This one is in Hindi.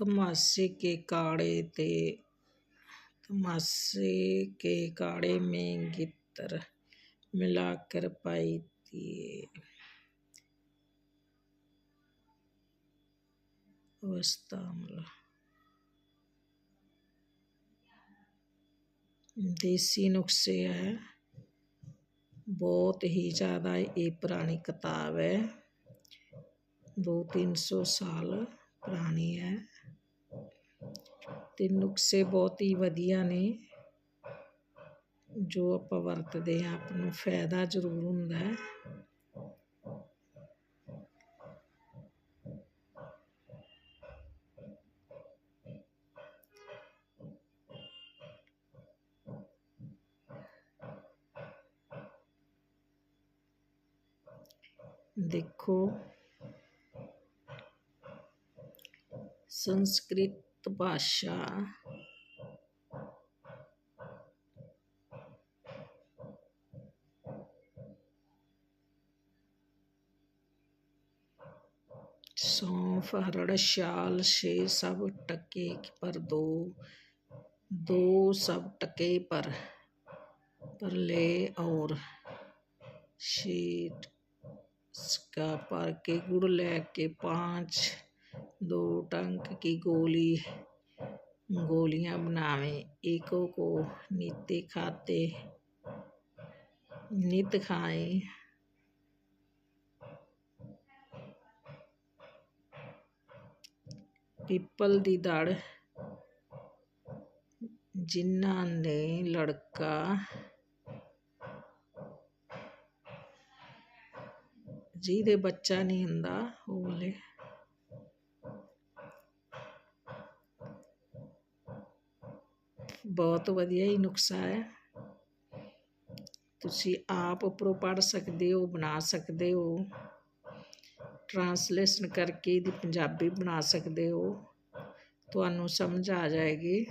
तमाशे के काड़े ते तमाशे के काड़े में गिट्टर मिलाकर पाई थी अवस्था देसी नुस्खे है। बहुत ही ज़्यादा ये पुरानी किताब है। दो तीन सौ साल पुरानी है। ਤੇ ਨੁਕਸੇ ਬਹੁਤ ਹੀ ਵਧੀਆ ਨੇ ਜੋ ਆਪਾਂ ਵਰਤਦੇ ਆ ਆਪ ਨੂੰ ਫਾਇਦਾ ਜ਼ਰੂਰ ਹੁੰਦਾ ਹੈ देखो संस्कृत भाषा सौंफ, हरड़, शाल से सब टके पर दो। दो सब टके पर पर ले और। शीट का पर के गुड़ लेके पाँच दो टंक की गोली गोलियां बनावे एको को नित्य खाते नित खाए पिपल दी दड़ जिन्ना ने लड़का ਜਿਹਦੇ ਬੱਚਾ ਨਹੀਂ ਹੁੰਦਾ ਉਹ ਵਾਲੇ ਬਹੁਤ ਵਧੀਆ ਹੀ ਨੁਕਸਾ ਹੈ। ਤੁਸੀਂ ਆਪ ਉੱਪਰੋਂ ਪੜ੍ਹ ਸਕਦੇ ਹੋ, ਬਣਾ ਸਕਦੇ ਹੋ। ਟਰਾਂਸਲੇਸ਼ਨ ਕਰਕੇ ਇਹਦੀ ਪੰਜਾਬੀ ਬਣਾ ਸਕਦੇ ਹੋ। ਤੁਹਾਨੂੰ ਸਮਝ ਆ ਜਾਏਗੀ।